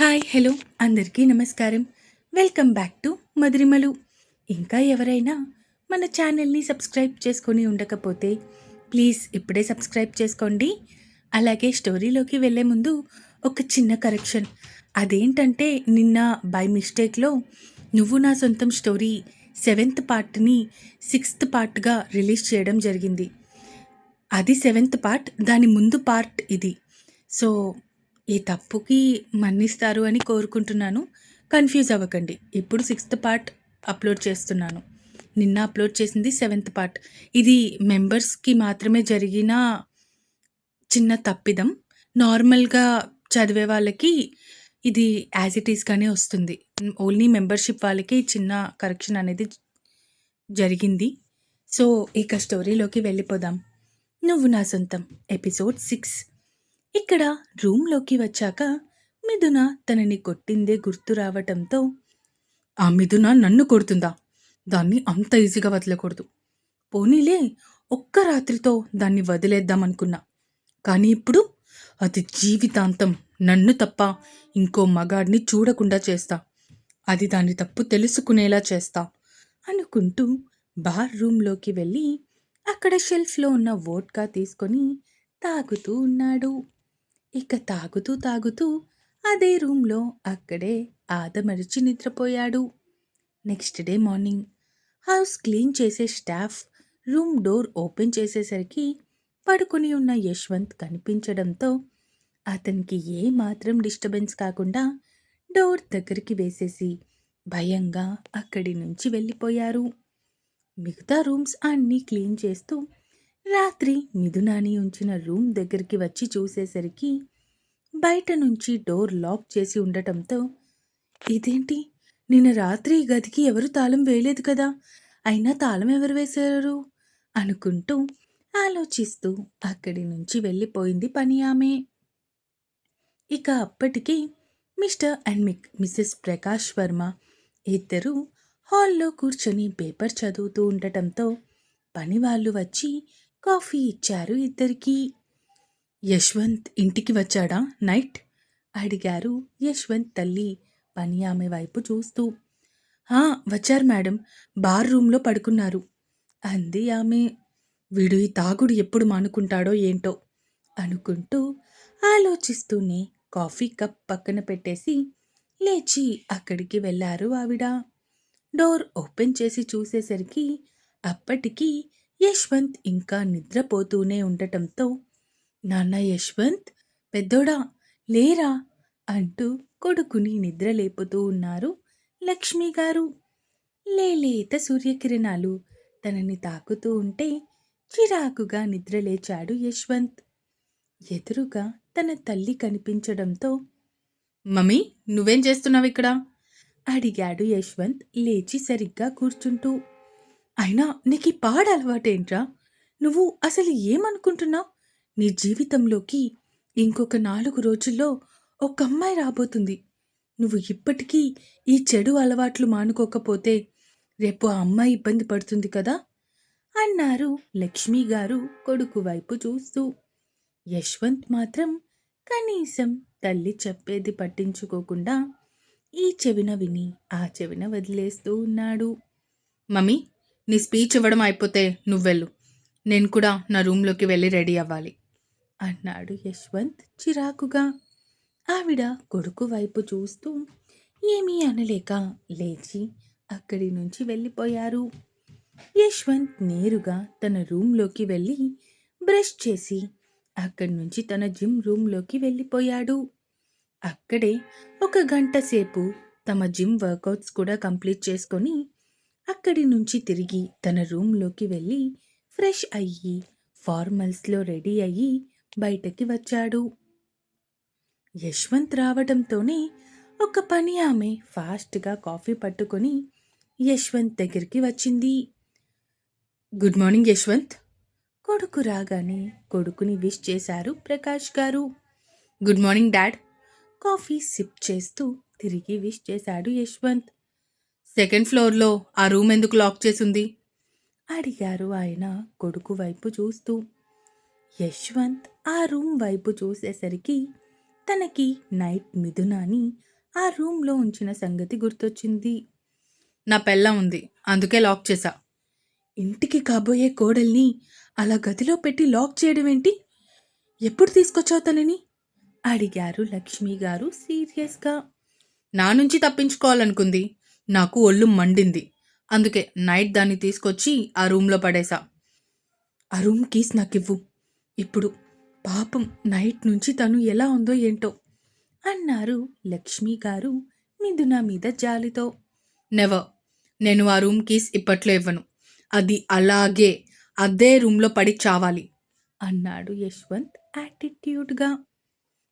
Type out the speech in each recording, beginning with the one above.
Hi hello అందరికీ నమస్కారం. Welcome back to Madhurimalu. ఇంకా ఎవరైనా మన ఛానల్ని సబ్స్క్రైబ్ చేసుకొని ఉండకపోతే ప్లీజ్ ఇప్పుడే సబ్స్క్రైబ్ చేసుకోండి. అలాగే స్టోరీలోకి వెళ్ళే ముందు ఒక చిన్న కరెక్షన్. అదేంటంటే నిన్న బై మిస్టేక్లో నువ్వు నా సొంతం స్టోరీ సెవెంత్ పార్ట్ని సిక్స్త్ పార్ట్గా రిలీజ్ చేయడం జరిగింది. అది సెవెంత్ పార్ట్ దాని ముందు పార్ట్ ఇది. సో ఈ తప్పుకి మన్నిస్తారు అని కోరుకుంటున్నాను. కన్ఫ్యూజ్ అవ్వకండి. ఇప్పుడు సిక్స్త్ పార్ట్ అప్లోడ్ చేస్తున్నాను. నిన్న అప్లోడ్ చేసింది సెవెంత్ పార్ట్. ఇది మెంబర్స్కి మాత్రమే జరిగిన చిన్న తప్పిదం. నార్మల్గా చదివే వాళ్ళకి ఇది యాజ్ ఇట్ ఈస్గానే వస్తుంది. ఓన్లీ మెంబర్షిప్ వాళ్ళకి చిన్న కరెక్షన్ అనేది జరిగింది. సో ఇక స్టోరీలోకి వెళ్ళిపోదాం. నువ్వు నా సొంతం. Episode six. ఇక్కడ రూమ్లోకి వచ్చాక మిథున తనని కొట్టిందే గుర్తు రావటంతో ఆ మిథున నన్ను కొడుతుందా? దాన్ని అంత ఈజీగా వదలకూడదు. పోనీలే ఒక్క రాత్రితో దాన్ని వదిలేద్దామనుకున్నా. కానీ ఇప్పుడు అది జీవితాంతం నన్ను తప్ప ఇంకో మగాడిని చూడకుండా చేస్తా. అది దాని తప్పు తెలుసుకునేలా చేస్తా అనుకుంటూ బార్ రూమ్లోకి వెళ్ళి అక్కడ షెల్ఫ్లో ఉన్న వోట్కా తీసుకొని తాగుతూ ఉన్నాడు. ఇక తాగుతూ తాగుతూ అదే రూమ్లో అక్కడే ఆదమరిచి నిద్రపోయాడు. Next day morning house clean చేసే స్టాఫ్ రూమ్ డోర్ ఓపెన్ చేసేసరికి పడుకుని ఉన్న యశ్వంత్ కనిపించడంతో అతనికి ఏ మాత్రం డిస్టర్బెన్స్ కాకుండా డోర్ దగ్గరికి వేసేసి భయంగా అక్కడి నుంచి వెళ్ళిపోయారు. మిగతా రూమ్స్ అన్నీ క్లీన్ చేస్తూ రాత్రి మిథునాని ఉంచిన రూమ్ దగ్గరికి వచ్చి చూసేసరికి బయట నుంచి డోర్ లాక్ చేసి ఉండటంతో ఇదేంటి? నిన్న రాత్రి గదికి ఎవరు తాళం వేయలేదు కదా? అయినా తాళం ఎవరు వేశారు? అనుకుంటూ ఆలోచిస్తూ అక్కడి నుంచి వెళ్ళిపోయింది పని ఆమె. ఇక అప్పటికి మిస్టర్ అండ్ మిక్ మిస్సెస్ ప్రకాష్ వర్మ ఇద్దరు హాల్లో కూర్చొని పేపర్ చదువుతూ ఉండటంతో పని వాళ్ళు వచ్చి కాఫీ ఇచ్చారు ఇద్దరికి. యశ్వంత్ ఇంటికి వచ్చాడా? నైట్? అడిగారు యశ్వంత్ తల్లి. పని ఆమె వైపు చూస్తూ. వచ్చారు మేడం. బార్ రూమ్లో పడుకున్నారు. అంది ఆమె. వీడు ఈ తాగుడు ఎప్పుడు మానుకుంటాడో ఏంటో? అనుకుంటూ ఆలోచిస్తూనే కాఫీ కప్ పక్కన పెట్టేసి లేచి అక్కడికి వెళ్ళారు ఆవిడ. డోర్ ఓపెన్ చేసి చూసేసరికి అప్పటికి యశ్వంత్ ఇంకా నిద్రపోతూనే ఉండటంతో నాన్న యశ్వంత్ పెద్దోడా లేరా? అంటూ కొడుకుని నిద్రలేపుతూ ఉన్నారు లక్ష్మి గారు లేలేత సూర్యకిరణాలు తనని తాకుతూ ఉంటే చిరాకుగా నిద్రలేచాడు యశ్వంత్. ఎదురుగా తన తల్లి కనిపించడంతో మమ్మీ నువ్వేం చేస్తున్నావు ఇక్కడ అడిగాడు యశ్వంత్ లేచి సరిగ్గా కూర్చుంటూ. అయినా నీకు ఈ పాడ అలవాటేంట్రా? నువ్వు అసలు ఏమనుకుంటున్నావు? నీ జీవితంలోకి ఇంకొక నాలుగు రోజుల్లో ఒక అమ్మాయి రాబోతుంది. నువ్వు ఇప్పటికీ ఈ చెడు అలవాట్లు మానుకోకపోతే రేపు ఆ అమ్మాయి ఇబ్బంది పడుతుంది కదా? అన్నారు లక్ష్మి గారు కొడుకు వైపు చూస్తూ. యశ్వంత్ మాత్రం కనీసం తల్లి చెప్పేది పట్టించుకోకుండా ఈ చెవిన విని ఆ చెవిన వదిలేస్తూ ఉన్నాడు. మమ్మీ నీ స్పీచ్ ఇవ్వడం అయిపోతే నువ్వెళ్ళు. నేను కూడా నా రూమ్లోకి వెళ్ళి రెడీ అవ్వాలి. అన్నాడు యశ్వంత్ చిరాకుగా. ఆవిడ కొడుకు వైపు చూస్తూ ఏమీ అనలేక లేచి అక్కడి నుంచి వెళ్ళిపోయారు. యశ్వంత్ నేరుగా తన రూమ్లోకి వెళ్ళి బ్రష్ చేసి అక్కడి నుంచి తన జిమ్ రూమ్లోకి వెళ్ళిపోయాడు. అక్కడే ఒక గంట సేపు తమ జిమ్ వర్కౌట్స్ కూడా కంప్లీట్ చేసుకొని అక్కడి నుంచి తిరిగి తన రూమ్లోకి వెళ్ళి ఫ్రెష్ అయ్యి ఫార్మల్స్లో రెడీ అయ్యి బయటకి వచ్చాడు. యశ్వంత్ రావడంతోనే ఒక పని ఆమె ఫాస్ట్గా కాఫీ పట్టుకొని యశ్వంత్ దగ్గరికి వచ్చింది. Good morning Yashwant. కొడుకు రాగానే కొడుకుని విష్ చేశారు Prakash garu. Good morning dad. Coffee sip చేస్తూ తిరిగి విష్ చేశాడు యశ్వంత్. సెకండ్ ఫ్లోర్లో ఆ రూమ్ ఎందుకు లాక్ చేసింది? అడిగారు ఆయన కొడుకు వైపు చూస్తూ. యశ్వంత్ ఆ రూమ్ వైపు చూసేసరికి తనకి నైట్ మిథునాని ఆ రూమ్లో ఉంచిన సంగతి గుర్తొచ్చింది. నా పెళ్ళం ఉంది అందుకే లాక్ చేశా. ఇంటికి కాబోయే కోడల్ని అలా గదిలో పెట్టి లాక్ చేయడం ఏంటి ఎప్పుడు తీసుకొచ్చావు తనని? అడిగారు లక్ష్మి గారు సీరియస్గా. నా నుంచి తప్పించుకోవాలనుకుంది. నాకు ఒళ్ళు మండింది. అందుకే నైట్ దాన్ని తీసుకొచ్చి ఆ రూమ్లో పడేశా. ఆ రూమ్ కీస్ నాకివ్వు. ఇప్పుడు పాపం నైట్ నుంచి తను ఎలా ఉందో ఏంటో అన్నారు లక్ష్మి గారు మిథున మీద జాలితో. నెవర్ నేను ఆ రూమ్ కీస్ ఇప్పట్లో ఇవ్వను. అది అలాగే అదే రూమ్లో పడి చావాలి అన్నాడు యశ్వంత్ యాటిట్యూడ్గా.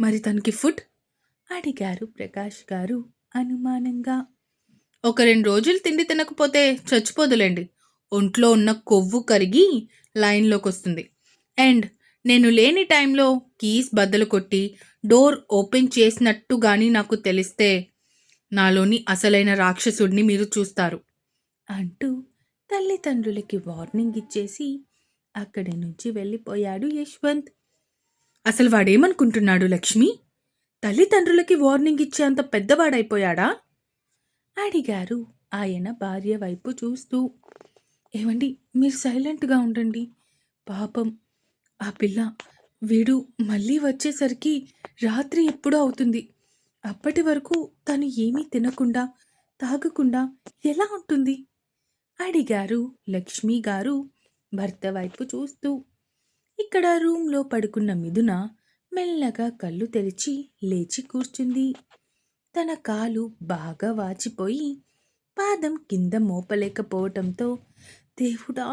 మరి తనకి ఫుడ్? అడిగారు ప్రకాష్ గారు అనుమానంగా. ఒక రెండు రోజులు తిండి తినకపోతే చచ్చిపోదులేండి. ఒంట్లో ఉన్న కొవ్వు కరిగి లైన్లోకి వస్తుంది అండ్ నేను లేని టైంలో కీస్ బద్దలు కొట్టి డోర్ ఓపెన్ చేసినట్టు కానీ నాకు తెలిస్తే నాలోని అసలైన రాక్షసుడిని మీరు చూస్తారు. అంటూ తల్లిదండ్రులకి వార్నింగ్ ఇచ్చేసి అక్కడి నుంచి వెళ్ళిపోయాడు యశ్వంత్. అసలు వాడేమనుకుంటున్నాడు లక్ష్మి? తల్లిదండ్రులకి వార్నింగ్ ఇచ్చేంత పెద్దవాడైపోయాడా? అడిగారు. ఆయన భార్య వైపు చూస్తూ ఏమండి మీరు సైలెంట్గా ఉండండి. పాపం ఆ పిల్ల వీడు మళ్ళీ వచ్చేసరికి రాత్రి ఎప్పుడో అవుతుంది. అప్పటి వరకు తను ఏమీ తినకుండా తాగకుండా ఎలా ఉంటుంది? అడిగారు లక్ష్మి గారు భర్త వైపు చూస్తూ. ఇక్కడ రూమ్లో పడుకున్న మిథున మెల్లగా కళ్ళు తెరిచి లేచి కూర్చుంది. తన కాలు బాగా వాచిపోయి పాదం కింద మోపలేకపోవటంతో దేవుడా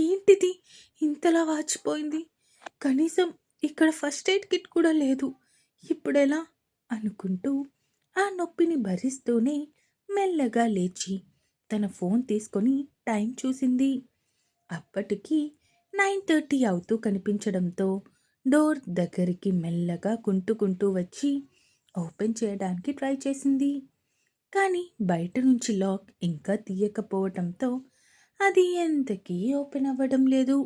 ఏంటిది? ఇంతలా వాచిపోయింది? కనీసం ఇక్కడ ఫస్ట్ ఎయిడ్ కిట్ కూడా లేదు. ఇప్పుడెలా? అనుకుంటూ ఆ నొప్పిని భరిస్తూనే మెల్లగా లేచి తన ఫోన్ తీసుకొని టైం చూసింది. అప్పటికి నైన్ థర్టీ అవుతూ కనిపించడంతో డోర్ దగ్గరికి మెల్లగా కుంటుకుంటూ వచ్చి ఓపెన్ చేయడానికి ట్రై చేసింది. కానీ బయట నుంచి లాక్ ఇంకా తీయకపోవటంతో అది ఎంతకీ ఓపెన్ అవ్వడం లేదు.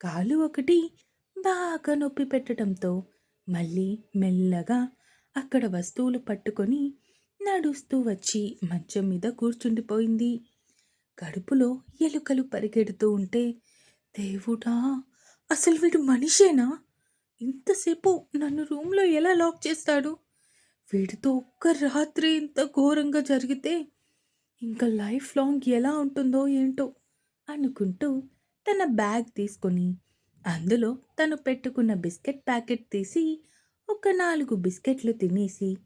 కాలు ఒకటి బాగా నొప్పి పెట్టడంతో మళ్ళీ మెల్లగా అక్కడ వస్తువులు పట్టుకొని నడుస్తూ వచ్చి మంచం మీద కూర్చుండిపోయింది. కడుపులో ఎలుకలు పరిగెడుతూ ఉంటే దేవుడా! అసలు వీడు మనిషేనా? ఇంతసేపు నన్ను రూమ్లో ఎలా లాక్ చేస్తాడు? వీడితో ఒక్క రాత్రి ఇంత ఘోరంగా జరిగితే ఇంకా లైఫ్ లాంగ్ ఎలా ఉంటుందో ఏంటో అనుకుంటూ తన బ్యాగ్ తీసుకొని అందులో తను పెట్టుకున్న బిస్కెట్ ప్యాకెట్ తీసి ఒక నాలుగు బిస్కెట్లు తినేసి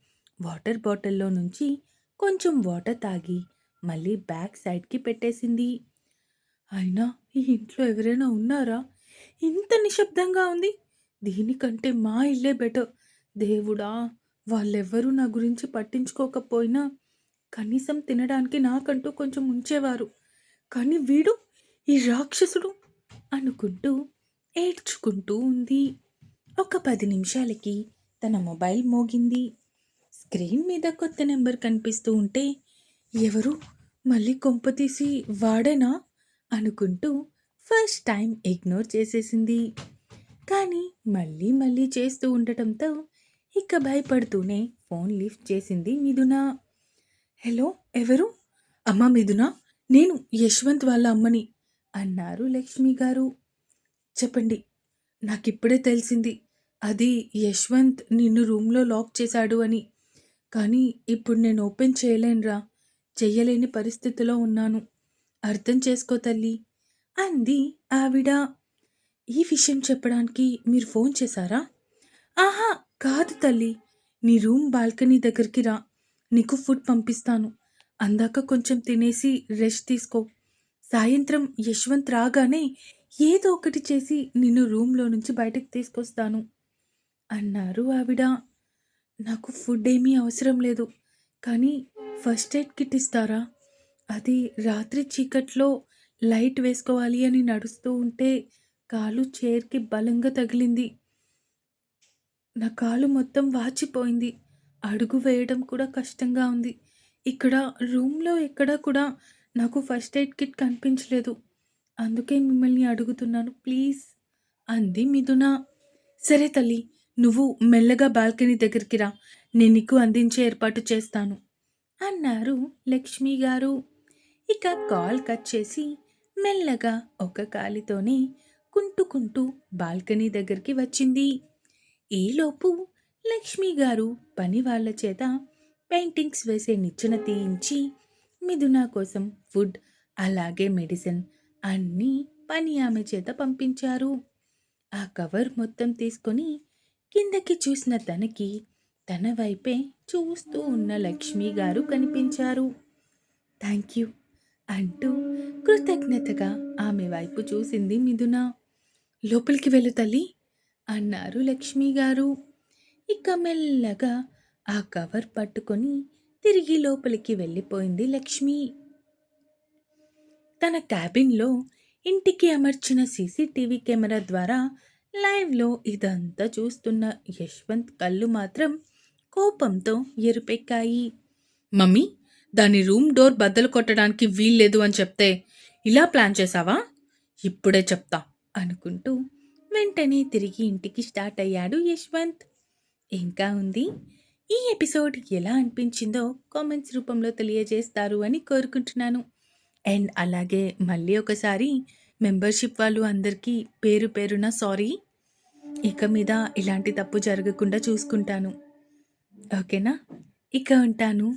వాటర్ బాటిల్లో నుంచి కొంచెం వాటర్ తాగి మళ్ళీ బ్యాగ్ సైడ్కి పెట్టేసింది. అయినా ఈ ఇంట్లో ఎవరైనా ఉన్నారా? ఇంత నిశ్శబ్దంగా ఉంది. దీనికంటే మా ఇల్లే బెటర్. దేవుడా వాళ్ళెవ్వరూ నా గురించి పట్టించుకోకపోయినా కనీసం తినడానికి నాకంటూ కొంచెం ఉంచేవారు. కానీ వీడు ఈ రాక్షసుడు అనుకుంటూ ఏడ్చుకుంటూ ఉంది. ఒక పది నిమిషాలకి తన మొబైల్ మోగింది. స్క్రీన్ మీద కొత్త నెంబర్ కనిపిస్తూ ఉంటే ఎవరు మళ్ళీ కొంప తీసి వాడేనా అనుకుంటూ ఫస్ట్ టైం ఇగ్నోర్ చేసేసింది. కానీ మళ్ళీ మళ్ళీ చేస్తూ ఉండటంతో ఇక భయపడుతూనే ఫోన్ లిఫ్ట్ చేసింది మిథున. హలో ఎవరు? అమ్మ మిథున నేను యశ్వంత్ వాళ్ళ అమ్మని అన్నారు లక్ష్మి గారు. చెప్పండి నాకిప్పుడే తెలిసింది అది యశ్వంత్ నిన్ను రూమ్లో లాక్ చేశాడు అని. కానీ ఇప్పుడు నేను ఓపెన్ చేయలేనురా చెయ్యలేని పరిస్థితిలో ఉన్నాను. అర్థం చేసుకో తల్లి అంది ఆవిడ. ఈ విషయం చెప్పడానికి మీరు ఫోన్ చేశారా? ఆహా కాదు తల్లి. నీ రూమ్ బాల్కనీ దగ్గరికి రా. నీకు ఫుడ్ పంపిస్తాను. అందాక కొంచెం తినేసి రెస్ట్ తీసుకో. సాయంత్రం యశ్వంత్ రాగానే ఏదో ఒకటి చేసి నిన్ను రూమ్లో నుంచి బయటకు తీసుకొస్తాను. అన్నారు ఆవిడ. నాకు ఫుడ్ ఏమీ అవసరం లేదు. కానీ ఫస్ట్ ఎయిడ్ కిట్ ఇస్తారా? అది రాత్రి చీకట్లో లైట్ వేసుకోవాలి అని నడుస్తూ ఉంటే కాలు చైర్కి బలంగా తగిలింది. నా కాలు మొత్తం వాచిపోయింది. అడుగు వేయడం కూడా కష్టంగా ఉంది. ఇక్కడ రూమ్లో ఎక్కడా కూడా నాకు ఫస్ట్ ఎయిడ్ కిట్ కనిపించలేదు. అందుకే మిమ్మల్ని అడుగుతున్నాను ప్లీజ్. అంది మిథున. సరే తల్లి నువ్వు మెల్లగా బాల్కనీ దగ్గరికి రా. నేను నీకు అందించే ఏర్పాటు చేస్తాను. అన్నారు లక్ష్మి గారు. ఇక కాల్ కట్ చేసి మెల్లగా ఒక కాలితోనే కుంటుకుంటూ బాల్కనీ దగ్గరికి వచ్చింది. ఈలోపు లక్ష్మి గారు పని వాళ్ళ చేత పెయింటింగ్స్ వేసే నిచ్చెన తీయించి మిథున కోసం ఫుడ్ అలాగే మెడిసిన్ అన్నీ పని ఆమె చేత పంపించారు. ఆ కవర్ మొత్తం తీసుకొని కిందకి చూసిన తనకి తన వైపే చూస్తూ ఉన్న లక్ష్మి గారు కనిపించారు. థ్యాంక్ యూ అంటూ కృతజ్ఞతగా ఆమె వైపు చూసింది మిథున. లోపలికి వెళ్ళు తల్లి అన్నారు లక్ష్మి గారు. ఇక మెల్లగా ఆ కవర్ పట్టుకొని తిరిగి లోపలికి వెళ్ళిపోయింది లక్ష్మి. తన క్యాబిన్లో ఇంటికి అమర్చిన సీసీటీవీ కెమెరా ద్వారా లైవ్లో ఇదంతా చూస్తున్న యశ్వంత్ కళ్ళు మాత్రం కోపంతో ఎరుపెక్కాయి. మమ్మీ దాని రూమ్ డోర్ బద్దలు కొట్టడానికి వీల్లేదు అని చెప్తే ఇలా ప్లాన్ చేసావా? ఇప్పుడే చెప్తా. అనుకుంటూ వెంటనే తిరిగి ఇంటికి స్టార్ట్ అయ్యాడు యశ్వంత్. ఇంకా ఉంది? ఈ ఎపిసోడ్ ఎలా అనిపించిందో కామెంట్స్ రూపంలో తెలియజేస్తారు అని కోరుకుంటున్నాను. అండ్ అలాగే మళ్ళీ ఒకసారి మెంబర్షిప్ వాళ్ళు అందరికీ పేరు పేరున సారీ. ఇక మీద ఇలాంటి తప్పు జరగకుండా చూసుకుంటాను. ఓకేనా? ఇక ఉంటాను.